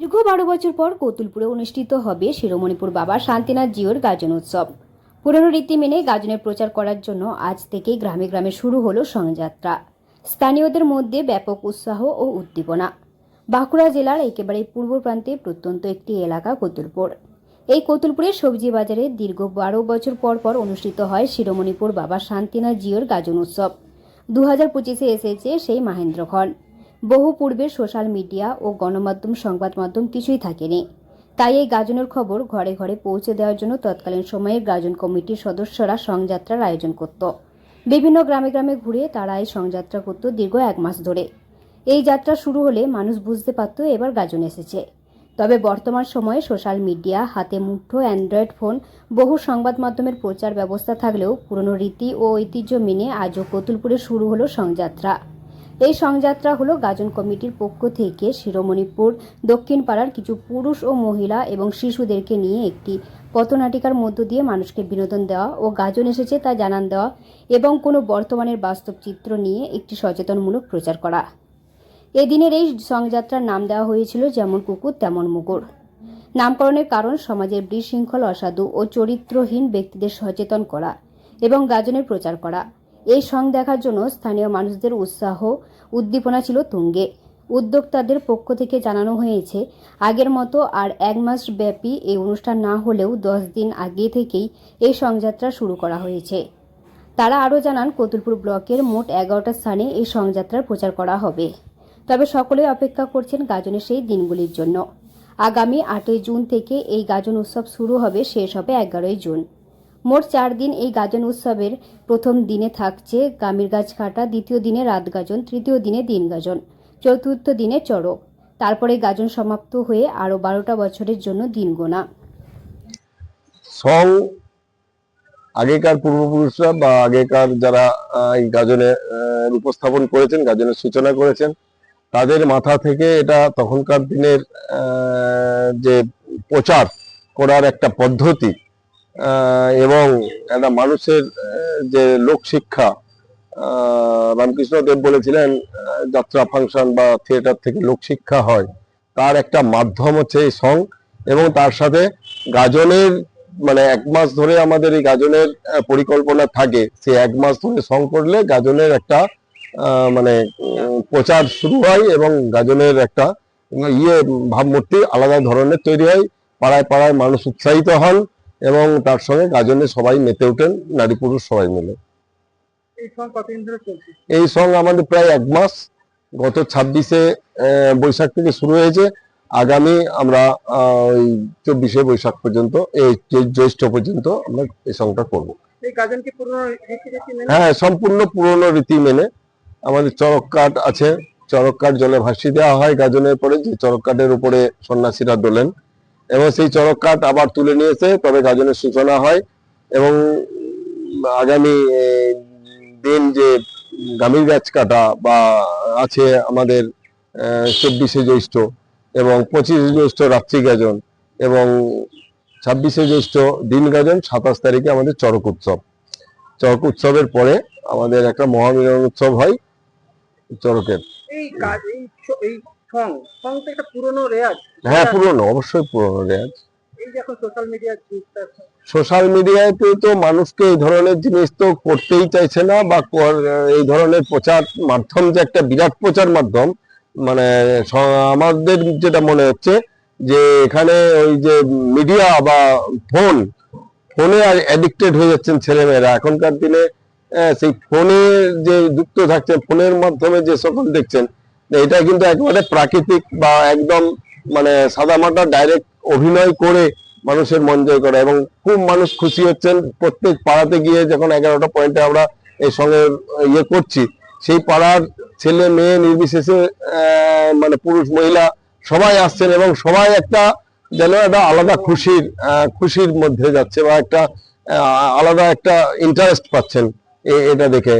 দীর্ঘ বারো বছর পর কতুলপুরে অনুষ্ঠিত হবে শিরোমণিপুর বাবা শান্তিনাথ জিওর গাজন উৎসব। পুরনো রীতি মেনে গাজনের প্রচার করার জন্য আজ থেকে গ্রামে গ্রামে শুরু হলো সংযাত্রা স্থানীয়দের মধ্যে ব্যাপক উৎসাহ ও উদ্দীপনা। বাঁকুড়া জেলার একেবারে পূর্ব প্রান্তে প্রত্যন্ত একটি এলাকা কতুলপুর। এই কতুলপুরের সবজি বাজারে দীর্ঘ বারো বছর পর পর অনুষ্ঠিত হয় শিরোমণিপুর বাবা শান্তিনাথ জিওর গাজন উৎসব। দু হাজার পঁচিশে এসেছে সেই মাহেন্দ্রক্ষণ। বহু পূর্বে সোশ্যাল মিডিয়া ও গণমাধ্যম, সংবাদ মাধ্যম কিছুই থাকেনি। তাই এই গাজনের খবর ঘরে ঘরে পৌঁছে দেওয়ার জন্য তৎকালীন সময়ে গাজন কমিটির সদস্যরা সংযাত্রার আয়োজন করত। বিভিন্ন গ্রামে গ্রামে ঘুরে তারা এই সংযাত্রা করত দীর্ঘ এক মাস ধরে। এই যাত্রা শুরু হলে মানুষ বুঝতে পারত এবার গাজন এসেছে। তবে বর্তমান সময়ে সোশ্যাল মিডিয়া, হাতে মুঠো অ্যান্ড্রয়েড ফোন, বহু সংবাদ মাধ্যমের প্রচার ব্যবস্থা থাকলেও পুরনো রীতি ও ঐতিহ্য মেনে আজও কতুলপুরে শুরু হলো সংযাত্রা। এই সংযাত্রা হলো গাজন কমিটির পক্ষ থেকে শিরোমণিপুর দক্ষিণ পাড়ার কিছু পুরুষ ও মহিলা এবং শিশুদেরকে নিয়ে একটি পথনাটিকার মধ্য দিয়ে মানুষকে বিনোদন দেওয়া ও গাজন এসেছে তা জানান দেওয়া এবং কোনো বর্তমানের বাস্তব চিত্র নিয়ে একটি সচেতনমূলক প্রচার করা। এদিনের এই সংযাত্রার নাম দেওয়া হয়েছিল যেমন কুকুর, তেমন মুগুর। নামকরণের কারণ সমাজের বিশৃঙ্খল, অসাধু ও চরিত্রহীন ব্যক্তিদের সচেতন করা এবং গাজনের প্রচার করা। এই সং দেখার জন্য স্থানীয় মানুষদের উৎসাহ উদ্দীপনা ছিল তুঙ্গে। উদ্যোক্তাদের পক্ষ থেকে জানানো হয়েছে, আগের মতো আর এক মাস ব্যাপী এই অনুষ্ঠান না হলেও দশ দিন আগে থেকেই এই সংযাত্রা শুরু করা হয়েছে। তারা আরও জানান, কতুলপুর ব্লকের মোট এগারোটা স্থানে এই সংযাত্রার প্রচার করা হবে। তবে সকলেই অপেক্ষা করছেন গাজনের সেই দিনগুলির জন্য। আগামী আটই জুন থেকে এই গাজন উৎসব শুরু হবে, শেষ হবে এগারোই জুন। মোট চার দিন এই গাজন উৎসবের প্রথম দিনে থাকছে গামির গাছ কাটা, দ্বিতীয় দিনে রাত গাজন, তৃতীয় দিনে দিন গাজন, চতুর্থ দিনে চড়ক। তারপরে গাজন সমাপ্ত হয়ে আরও বারোটা বছরের জন্য দিন গোনা। সং আগেকার পূর্বপুরুষরা বা আগেকার যারা এই গাজনে উপস্থাপন করেছেন, গাজনের সূচনা করেছেন, তাদের মাথা থেকে এটা তখনকার দিনের যে প্রচার করার একটা পদ্ধতি এবং একটা মানুষের যে লোকশিক্ষা রামকৃষ্ণ দেব বলেছিলেন যাত্রা ফাংশন বা থিয়েটার থেকে লোকশিক্ষা হয়, তার একটা মাধ্যম হচ্ছে এই সং, এবং তার সাথে গাজনের মানে এক মাস ধরে আমাদের এই গাজনের পরিকল্পনা থাকে, সে এক মাস ধরে সং করলে গাজনের একটা মানে প্রচার শুরু হয় এবং গাজনের একটা ইয়ে ভাবমূর্তি আলাদা ধরনের তৈরি হয়, পাড়ায় পাড়ায় মানুষ উৎসাহিত হন এবং তার সঙ্গে গাজনে সবাই মেতে ওঠেন নারী পুরুষ সবাই মিলে। এই সং আমাদের প্রায় এক মাস। গত ছাব্বিশে বৈশাখ থেকে শুরু হয়েছে। আগামী আমরা ওই চব্বিশে বৈশাখ পর্যন্ত এই জ্যৈষ্ঠ পর্যন্ত আমরা এই সংটা করব। হ্যাঁ সম্পূর্ণ পুরনো রীতি মেনে। আমাদের চরক কাঠ আছে। চরক কাঠ জলে ভাসিয়ে দেওয়া হয় গাজনের পরে। যে চরক কাঠের উপরে সন্ন্যাসীরা দোলেন এবং সেই চরক কাঠ আবার তুলে নিয়ে এসে তবে গাজনের সূচনা হয় এবং আগামী দিন যে গামীর গাছ কাটা বা আছে আমাদের চব্বিশে জ্যৈষ্ঠ এবং পঁচিশে জ্যৈষ্ঠ রাত্রি গাজন এবং ছাব্বিশে জ্যৈষ্ঠ দিন গাজন, সাতাশ তারিখে আমাদের চরক উৎসব। চরক উৎসবের পরে আমাদের একটা মহামিলন উৎসব হয় চরকের এই সং সং তো একটা পুরনো রেয়াজ। হ্যাঁ পুরনো অবশ্যই পুরনো রেয়াজ। এই যে এখন সোশ্যাল তার সোশ্যাল মিডিয়াতে তো মানুষকে এই ধরনের জিনিস তো করতেই চাইছে না বা এই ধরনের প্রচার মাধ্যম যে একটা বিরাট প্রচার মাধ্যম মানে আমাদের যেটা মনে হচ্ছে যে এখানে ওই যে মিডিয়া বা ফোন ফোনে আর অ্যাডিক্টেড হয়ে যাচ্ছেন ছেলেমেয়েরা। এখনকার দিনে সেই ফোনে যে যুক্ত থাকছেন ফোনের মাধ্যমে যে সকল দেখছেন এটা কিন্তু একেবারে প্রাকৃতিক বা একদম মানে সাদামাটা ডাইরেক্ট অভিনয় করে মানুষের মন জয় করা এবং খুব মানুষ খুশি হচ্ছেন। প্রত্যেক পাড়াতে গিয়ে যখন এগারোটা পয়েন্টে আমরা এই সঙ্গে ইয়ে করছি, সেই পাড়ার ছেলে, মেয়ে, নির্বিশেষে মানে পুরুষ, মহিলা সবাই আসছেন এবং সবাই একটা যেন একটা আলাদা খুশির খুশির মধ্যে যাচ্ছে বা একটা আলাদা একটা ইন্টারেস্ট পাচ্ছেন এটা দেখে।